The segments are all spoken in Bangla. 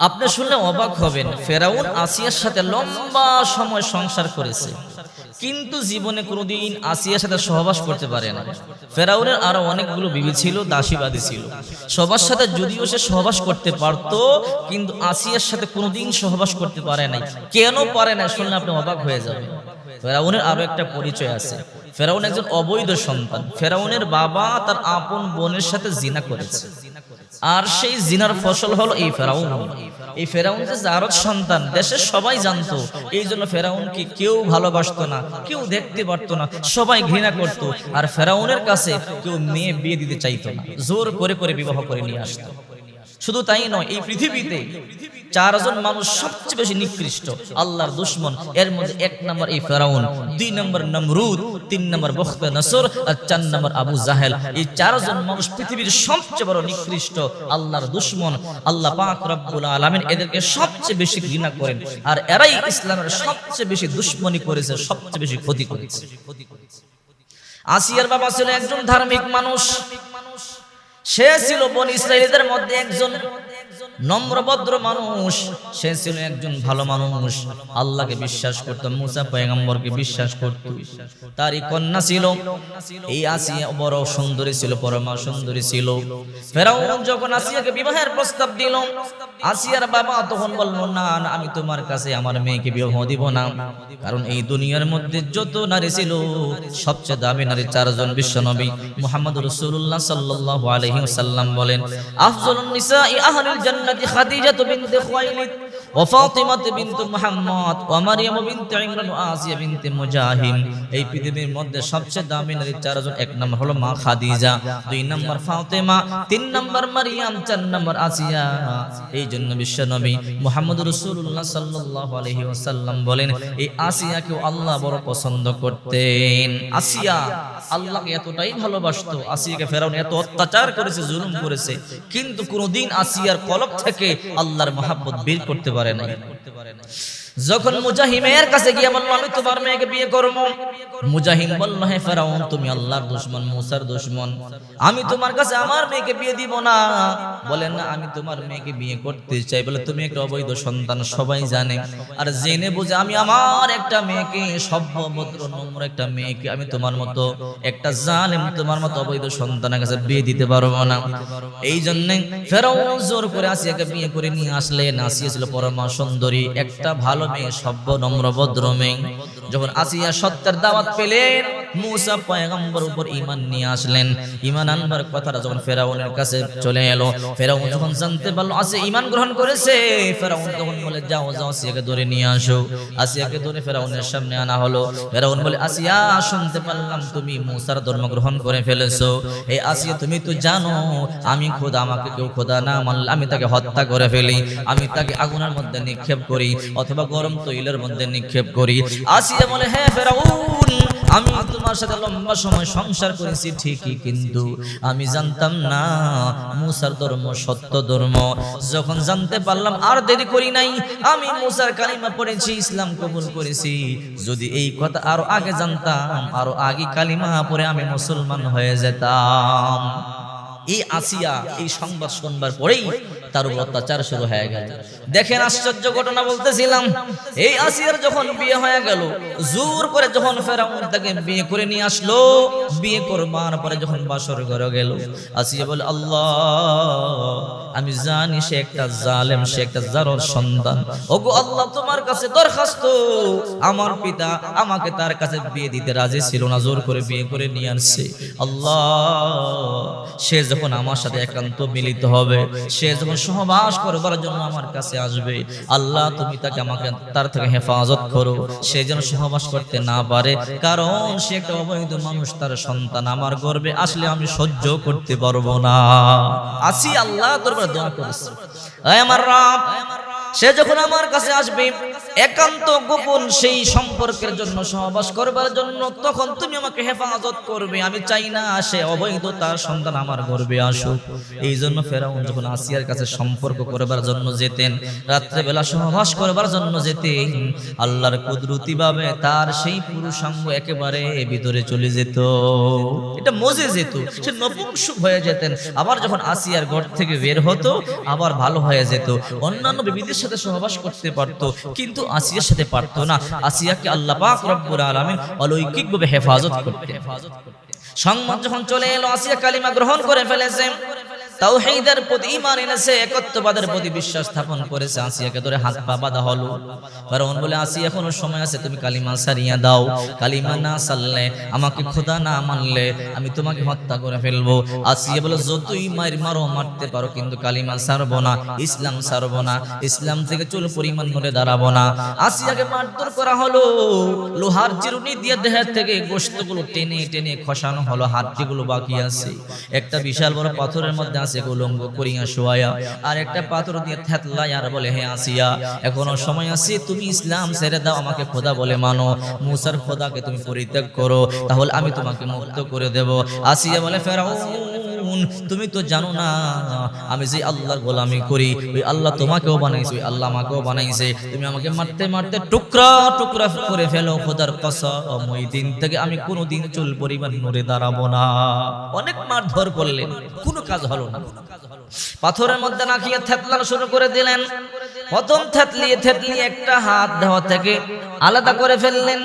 আপনি শুনলে অবাক হবেন। ফেরাউন আসিয়ার সাথে লম্বা সময় সংসার করেছে। কিন্তু জীবনে কোনোদিন আসিয়ার সাথে সহবাস করতে পারে না। ফেরাউনের আরও অনেকগুলো বিবি ছিল, দাসীবাদী ছিল। সবার সাথে যদিও সে সহবাস করতে পারত, কিন্তু আসিয়ার সাথে কোনোদিন সহবাস করতে পারে নাই। কেন পারে না শুনলে আপনি অবাক হয়ে যাবেন। ফেরাউনের আরও একটা পরিচয় আছে। ফেরাউন একজন অবৈধ সন্তান। ফেরাউনের বাবা তার আপন বোনের সাথে জিনা করেছে। আর সেই জিনার ফসল হলো এই ফেরাউন। এই ফেরাউন যে আরত সন্তান দেশের সবাই জানতো, এই জন্য ফেরাউনকে কেউ ভালোবাসতো না, কেউ দেখতে পারতো না, সবাই ঘৃণা করত, আর ফেরাউনের কাছে কেউ মেয়ে বিয়ে দিতে চাইতো না, জোর করে করে বিবাহ করে নিয়ে আসতো। শুধু তাই নয়, এই পৃথিবীতে চারজন মানুষ সবচেয়ে বেশি নিকৃষ্ট, আল্লাহর দুশ্মন। এর মধ্যে এক নম্বর এই ফেরাউন, দুই নম্বর নমরুদ, তিন নম্বর বখতে নসর আর চার নম্বর আবু জাহেল। এই চারজন মানুষ পৃথিবীর সবচেয়ে বড় নিকৃষ্ট, আল্লাহর দুশ্মন। আল্লাহ পাক রব্বুল আলামিন এদেরকে সবচেয়ে বেশি ঘৃণা করেন আর এরাই ইসলামের সবচেয়ে বেশি দুশ্মনী করেছে, সবচেয়ে বেশি ক্ষতি করেছে। আসিয়ার বাবা ছিল একজন ধার্মিক মানুষ। সে ছিল বন ইসরায়েলদের মধ্যে একজন নম্রভদ্র মানুষ, সে ছিল একজন ভালো মানুষ। আল্লাহকে বিশ্বাস করত, মুসা পয়গম্বরকে বিশ্বাস করত। তারই কন্যা ছিল। এই আসিয়া বড় সুন্দরী ছিল, পরমা সুন্দরী ছিল। ফেরাউন যখন আসিয়াকে বিবাহের প্রস্তাব দিল, আসিয়ার বাবা তখন বলল, না আমি তোমার কাছে আমার মেয়েকে বিবাহ দিব না। কারণ এই দুনিয়ার মধ্যে যত নারী ছিল, সবচেয়ে দামি নারী চারজন বিশ্বনবী মুহাম্মদ রাসূলুল্লাহ সাল্লাল্লাহু আলাইহি ওয়াসাল্লাম বলেন, আফজলুন নিসাই আহলিল জান্নাতি খাদিজাতু বিনতে খুয়াইলিদ। ওয়া আসিয়া এই আসিয়া। আল্লাহ বড় পছন্দ করতেন। আসিয়া আল্লাহকে এতটাই ভালোবাসতো, আসিয়াকে এত অত্যাচার করেছে, জুলুম করেছে, কিন্তু কোনোদিন আসিয়ার কলব থেকে আল্লাহর মহাব্বত বের করতে পারে নাই। যখন মুজাহিমের কাছে গিয়ে বলল, আমি তোমার মেয়েকে বিয়ে করব। মুজাহিম বলল, হে ফেরাউন, তুমি আল্লাহর দুশ্মন, মুসার দুশ্মন। আমি তোমার কাছে আমার মেয়েকে বিয়ে দিব না। বলেন না, আমি তোমার মেয়েকে বিয়ে করতে চাই। বলে, তুমি একটা অবৈধ সন্তান, সবাই জানে। আর জেনে বুঝে আমি আমার একটা মেয়েকে সভ্য ভদ্র নম্র একটা মেয়েকে আমি তোমার মতো, একটা জালেম, তোমার মতো অবৈধ সন্তানের কাছে বিয়ে দিতে পারব না। এই জন্য ফেরাউন জোর করে আসিয়াকে বিয়ে করে নিয়ে আসলেন। আসিয়া ছিল পরমা সুন্দরী, একটা ভালো মেয়ে সভ্য নম্র ভদ্র মেয়ে যখন আসিয়া সত্যের দাওয়াত পেলেন মুসা পয়গম্বর উপর ঈমান নিয়ে আসলেন। ঈমান আনবার কথাটা যখন ফেরাউনের কাছে চলে এলো, ফেরাউন যখন জানতে পারল, আসে, ঈমান গ্রহণ করেছে? ফেরাউন তখন বলে, যাও যাও, আসিয়াকে ধরে নিয়ে আসো। আসিয়াকে ধরে ফেরাউনের সামনে আনা হলো। ফেরাউন বলে, আসিয়া, শুনতে পারলাম তুমি মুসার ধর্ম গ্রহণ করে ফেলেছো। এই আসিয়া, তুমি তো জানো, আমি খোদা, আমাকে কেউ খোদা না মানলে আমি তাকে হত্যা করে ফেলি। আমি তাকে আগুনের মধ্যে নিক্ষেপ করি, অথবা গরম তৈলের মধ্যে নিক্ষেপ করি। আসিয়া বলে হ্যাঁ ফেরাউন, আমি তোমার সাথে লম্বা সময় সংসার করেছি, ঠিকই কিন্তু আমি জানতাম না মুসার ধর্ম সত্য ধর্ম। যখন জানতে পারলাম আর দেরি করি নাই, আমি মুসার কালিমা পড়েছি, ইসলাম কবুল করেছি। যদি এই কথা আরও আগে জানতাম, আরও আগে কালিমা পরে আমি মুসলমান হয়ে যেতাম। এই আসিয়া, এই সংবাদ শুনবার পরেই তার উপর অত্যাচার শুরু হয়ে গেল। দেখেন আশ্চর্য ঘটনা বলতেছিলাম, এই আসিয়ার যখন বিয়ে হয়ে গেল, জোর করে যখন ফেরাউন তাকে বিয়ে করে নিয়ে আসলো, বিয়ে করবার পরে যখন বাসর ঘরে গেল, আসিয়া বলে, আল্লাহ, আমি জানি সে একটা জালেম, সে একটা জারর সন্তান। ওগো আল্লাহ, তোমার কাছে দরখাস্ত। আমার পিতা আমাকে তার কাছে বিয়ে দিতে রাজি ছিল না, জোর করে বিয়ে করে নিয়ে আসছে। আল্লাহ, সে যখন আমার সাথে একান্ত মিলিত হবে, সে যখন সহবাস করবার জন্য আমার কাছে আসবে। আল্লাহ, তুমি তাকে আমাকে, তার থেকে হেফাজত করো। সে যেন সহবাস করতে না পারে। কারণ সে একটা অবৈধ মানুষ, তার সন্তান আমার গর্বে আসলে আমি সহ্য করতে পারব না। আসি আল্লাহ তোর দোয়া দোয়া আমার রাম আমার সে যখন আমার কাছে আসবে, একান্ত গোপন সেই সম্পর্কের জন্য সহবাস করবার জন্য তখন তুমি আমাকে হেফাজত করবে। আমি চাই না সে অবৈধ তার সন্তান আমার গর্বে আসুক। এই জন্য ফেরাউন যখন আসিয়ার কাছে সম্পর্ক করবার জন্য যেতেন, রাত্রেবেলা সহবাস করবার জন্য যেতেন, আল্লাহর কুদরতি ভাবে তার সেই পুরুষাঙ্গ একেবারে ভিতরে চলে যেত। এটা মজে যেত। সে নপুংসুক হয়ে যেতেন। আবার যখন আসিয়ার ঘর থেকে বের হতো, আবার ভালো হয়ে যেত। অন্যান্য বিবিদের সাথে সহবাস করতে পারত, কিন্তু আসিয়ার সাথে পারত না। আসিয়াকে আল্লাহ পাক রব্বুল আলামিন অলৌকিকভাবে হেফাজত করতে সংবাদ যখন চলে এলো, আসিয়া কালিমা গ্রহণ করে ফেলেছে। তাওহীদের প্রতি ঈমান এনেছে, একত্ববাদের প্রতি বিশ্বাস স্থাপন করেছে। আসিয়াকে ধরে হাত পা বাঁধা হলো। বলে এখনও সময় আছে, তুমি কালিমা সারিয়া দাও। কালিমা না সারলে আমাকে খোদা না মানলে, আমি তোমাকে হত্যা করে ফেলব। আসিয়া বলে, যতই মার মারো, মারতে পারো, কিন্তু কালিমা সারবো না, ইসলাম সারবো না, ইসলাম থেকে চুল পরিমাণ করে দাঁড়াবো না। আসিয়াকে মারধর করা হলো। লোহার চিরুনি দিয়ে দেহের থেকে গোস্তগুলো টেনে টেনে খসানো হলো, হাড্ডিগুলো বাকি আছে। একটা বিশাল বড় পাথরের মধ্যে আছে উলঙ্গ করিয়া শোয়া আর একটা পাথর দিয়ে থেতলাই আর বলে, হে আসিয়া, এখনও সময় আছে, তুমি ইসলাম ছেড়ে দাও, আমাকে খোদা বলে মানো। মুসার খোদাকে তুমি পরিত্যাগ করো, তাহলে আমি তোমাকে মুক্ত করে দেব। আসিয়া বলে, ফেরাউন তুমি তো জানো না, আমি যে আল্লাহর গোলামি করি, ওই আল্লাহ তোমাকেও বানাইছে, ওই আল্লাহ আমাকেও বানাইছে। তুমি আমাকে মারতে মারতে টুকরা টুকরা করে ফেলো, খোদার কসম। ওই দিন থেকে আমি কোনোদিন চুল পরিমাণ নড়ে দাঁড়াবো না। অনেক মারধর করলেন, কোনো কাজ হলো না। পাথরের মধ্যে নাকিয়ে থেতলানো শুরু করে দিলেন। প্রথম থেতলিয়ে থেতলিয়ে একটা হাত দেওয়া থেকে আলাদা করে ফেললেন।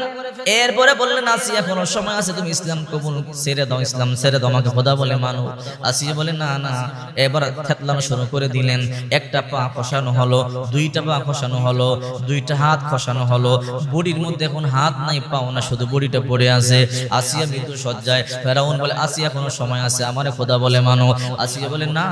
এরপরে বললেন, আসি, এখনও সময় আছে, তুমি ইসলাম কবুল ছেড়ে দাও, ইসলাম ছেড়ে দাও, আমাকে খোদা বলে মানো। আসি বলে, না না। এবার থেতলানো শুরু করে দিলেন। একটা পা খসানো হলো, দুইটা পা খসানো হলো, দুইটা হাত খসানো হলো। বডির মধ্যে এখন হাত নাই, পাও না, শুধু বডিটা পড়ে আছে। আসিয়া মৃত্যু সজ্জায় ফেরাউন বলে আসিয়া কোনো সময় আছে, আমারে খোদা বলে মানো। আসিয়া বলে, না।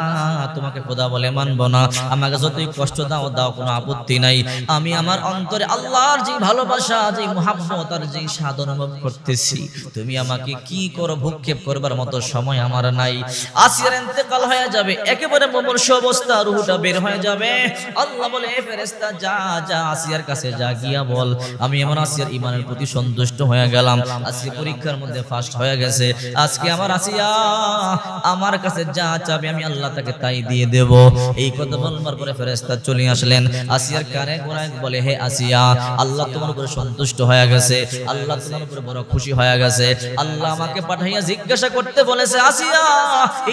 তোমাকে খোদা বলে মানবো না। আমাকে যতই কষ্ট দাও দাও কোনো আপত্তি নাই। আমি আমার অন্তরে আল্লাহর যে ভালোবাসা যে মহাব্বত আর যে স্বাদ অনুভব করতেছি, তুমি আমাকে কি করো ভূক্ষেপ করবার মতো সময় আমার নাই। আসিয়ার ইন্তেকাল হয়ে যাবে, একেবারে মুমূর্ষ অবস্থা, রুহটা বের হয়ে যাবে। আল্লাহ বলে, "এ ফেরেশতা, যা যা, আসিয়ার কাছে যা গিয়া বল। আমি এমন আসিয়ার ইমানের প্রতি সন্তুষ্ট হয়ে গেলাম। আজকে পরীক্ষার মধ্যে ফার্স্ট হয়ে গেছে। আজকে আমার আসিয়া, আমার কাছে যা চাবে আমি আল্লাহ তাকে তাই দিয়ে দেব। এই কথা বলবার পরে ফেরেশতা চলে আসলেন। আসিয়ার কানে গোড়ায় বলে, হে আসিয়া, আল্লাহ তোমার উপরে সন্তুষ্ট হয়ে গেছে। আল্লাহ তোমার উপরে বড় খুশি হয়ে গেছে। আল্লাহ আমাকে পাঠাইয়া জিজ্ঞাসা করতে বলেছে, আসিয়া,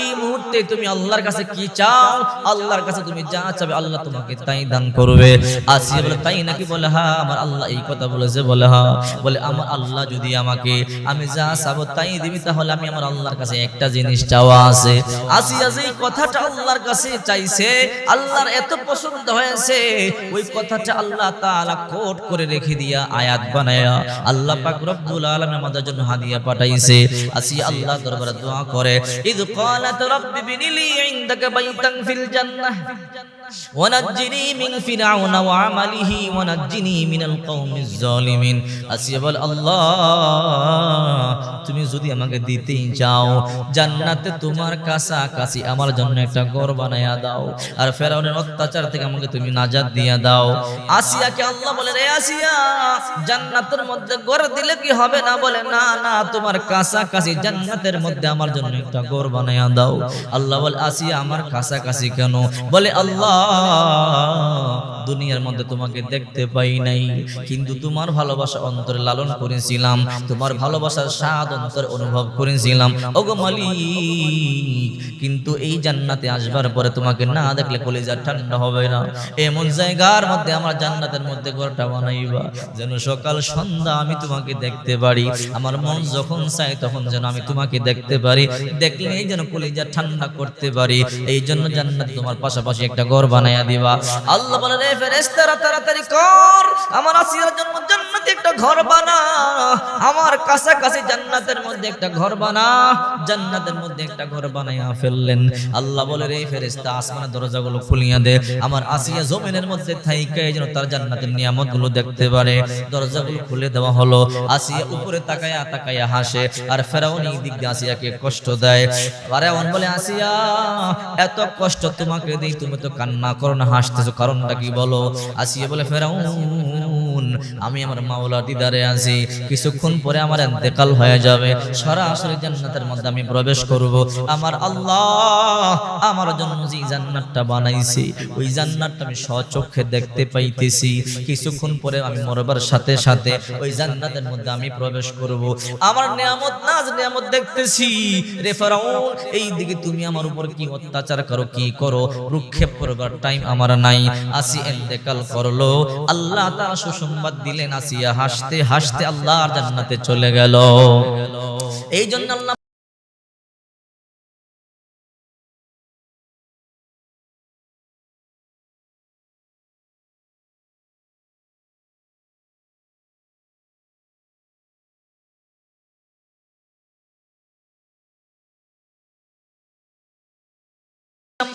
এই মুহূর্তে তুমি আল্লাহর কাছে কি চাও? আল্লাহর কাছে তুমি যা চাবে, আল্লাহ তোমাকে তাই দান করবে। আসিয়া বলে, তাই নাকি? বলে হ্যাঁ আমার আল্লাহ এই কথা বলেছে। বলে হ্যাঁ। বলে, আমার আল্লাহ যদি আমাকে, আমি যা চাবো তাই দিবি, তাহলে আমি আমার আল্লাহর কাছে একটা জিনিস চাওয়া আছে। আসিয়া যে কথাটা আল্লাহর কাছে চাইছে, আল্লাহর এত পছন্দ হয়েছে, ওই কথাটা আল্লাহ তাআলা কোট করে রেখে দিয়া আয়াত বানায়া আল্লাহ পাক রব্বুল আলামিন আমাদের জন্য হাদিয়া পাঠাইছে। আসি আল্লাহ দরবারে দোয়া করে, ইদ ক্বালাত রাব্বি বিনিলি ইনদাকা বাইতান ফিল জান্নাহ। ونجني من فرعون وعمله ونجني من القوم الظالمين আসিয়া বল আল্লাহ তুমি যদি আমাকে দিতেই চাও জান্নাতে তোমার কাছাকাছি আমার জন্য একটা ঘর বানায়া দাও আর ফেরাউনের অত্যাচার থেকে আমাকে তুমি নাজাত দিয়া দাও আসিয়াকে আল্লাহ বলে রে আসিয়া জান্নাতের মধ্যে ঘর দিলে কি হবে না বলে না না তোমার কাছাকাছি জান্নাতের মধ্যে আমার জন্য একটা ঘর বানায়া দাও আল্লাহ বলে আসিয়া আমার কাছাকাছি কেন বলে আল্লাহ আল্লাহ দুনিয়ার মধ্যে তোমাকে দেখতে পাই নাই। কিন্তু তোমার ভালোবাসা অন্তরে লালন করেছিলাম, তোমার ভালোবাসার স্বাদ অন্তরে অনুভব করেছিলাম। ওগো মালিক, কিন্তু এই জান্নাতে আসবার পরে তোমাকে না দেখলে কলিজা ঠান্ডা হবে না। এমন জায়গার মধ্যে আমার জান্নাতের মধ্যে ঘরটা বানাইবা যেন সকাল সন্ধ্যা আমি তোমাকে দেখতে পারি, আমার মন যখন চাই তখন যেন আমি তোমাকে দেখতে পারি। দেখলেই যেন কলিজা ঠান্ডা করতে পারি এই জন্য জান্নাত তোমার পাশাপাশি একটা ঘর বানাইয়া দিবা। আল্লাহ বলে রে ফেরেশতারা তাড়াতাড়ি কর, আমার আসিয়ার জন্য জান্নাতে একটা ঘর বানা। আমার জান্নাতের মধ্যে একটা ঘর বানা। জান্নাতের মধ্যে একটা ঘর বানাইয়া ফেললেন। আল্লাহ বলে রে ফেরেশতা, আসমানের দরজাগুলো খুলিয়া দে। আমার আসিয়া জমিনের মধ্যে থাইকে যেন তার জান্নাতের নিয়ামতগুলো দেখতে পারে। দরজাগুলো খুলে দেওয়া হলো। আসিয়া উপরে তাকায়া তাকায়া হাসে। আর ফেরাউন এই দিক দিয়ে আসিয়াকে কষ্ট দেয়। ফেরাউন বলে, আসিয়া, এত কষ্ট তোমাকে দেই, তুমি তো কান্না করো না, হাসতেছো। কারণটা কি বলো? বলো আসিয়া বলে ফেরাউন আমি আমার মাওলা দিদারে আছি। কিছুক্ষণ পরে আমার ইন্তেকাল হয়ে যাবে। সরাসরি জান্নাতের মধ্যে আমি প্রবেশ করব। আমার আল্লাহ আমার জন্য যে জান্নাতটা বানাইছে, ওই জান্নাতটা আমি স্বচক্ষে দেখতে পাইতেছি। কিছুক্ষণ পরে আমি মরবার সাথে সাথে ওই জান্নাতের মধ্যে আমি প্রবেশ করব। আমার নিয়ামত, নাজ নিয়ামত দেখতেছি। রে ফেরাউন, এই দিকে তুমি আমার উপর কি অত্যাচার করো, কি করো? প্রক্ষেপ করবার টাইম আমার নাই। আসি ইন্তেকাল করল। আল্লাহ তাআলা সুসংবাদ দিলেন আসিয়া হাসতে হাসতে আল্লাহর জান্নাতে চলে গেল। এই জন্য আল্লাহ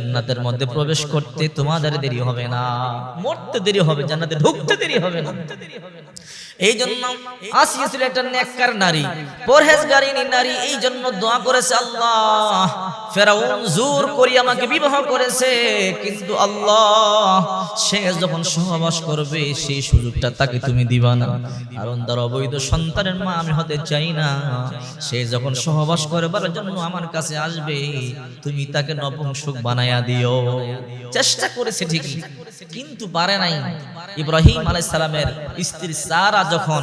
জান্নাতের মধ্যে প্রবেশ করতে তোমাদের দেরি হবে না। মরতে দেরি হবে, জান্নাতে ঢুকতে দেরি হবে না। এই জন্য আসিয়া ছিল একটা নেককার নারী পরহেজগারিনী নারী এই জন্য দোয়া করেছে আল্লাহ। ফেরাউন জোর করি আমাকে বিবাহ করেছে, কিন্তু আল্লাহ, সে যখন সহবাস করবে, সেই সুযোগটা তাকে তুমি দিবা না। কারণ তার অবৈধ সন্তানের মা আমি হতে চাই না। সে যখন সহবাস করবার জন্য আমার কাছে আসবে, তুমি তাকে নপুংসক বানায়া দিও। চেষ্টা করেছে ঠিকই, কিন্তু পারে নাই। ইব্রাহিম আলাইহিস সালামের স্ত্রী সারা যখন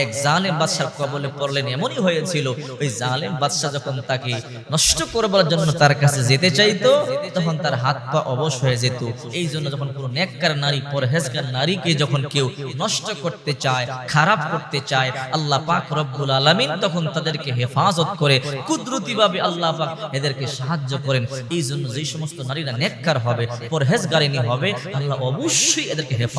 এক জালেম বাদশার কবলে পড়লেন, এমনই হয়েছিল, ওই জালেম বাদশা যখন তাকে নষ্ট করবার জন্য তার কাছে যেতে চাইতো, তখন তার হাত পা অবশ হয়ে যেত। এই জন্য যখন কোনো নেককার নারী, পরহেজগার নারীকে যখন কেউ নষ্ট করতে চায়, খারাপ করতে চায়, আল্লাহ পাক রব্বুল আলামিন তখন তাদেরকে হেফাজত করে, কুদরতিভাবে আল্লাহ পাক এদেরকে সাহায্য করেন। এই জন্য যেই সমস্ত নারীরা নেককার হবে পরহেজগারিনী হবে, আল্লাহ অবশ্যই এদেরকে হেফাজত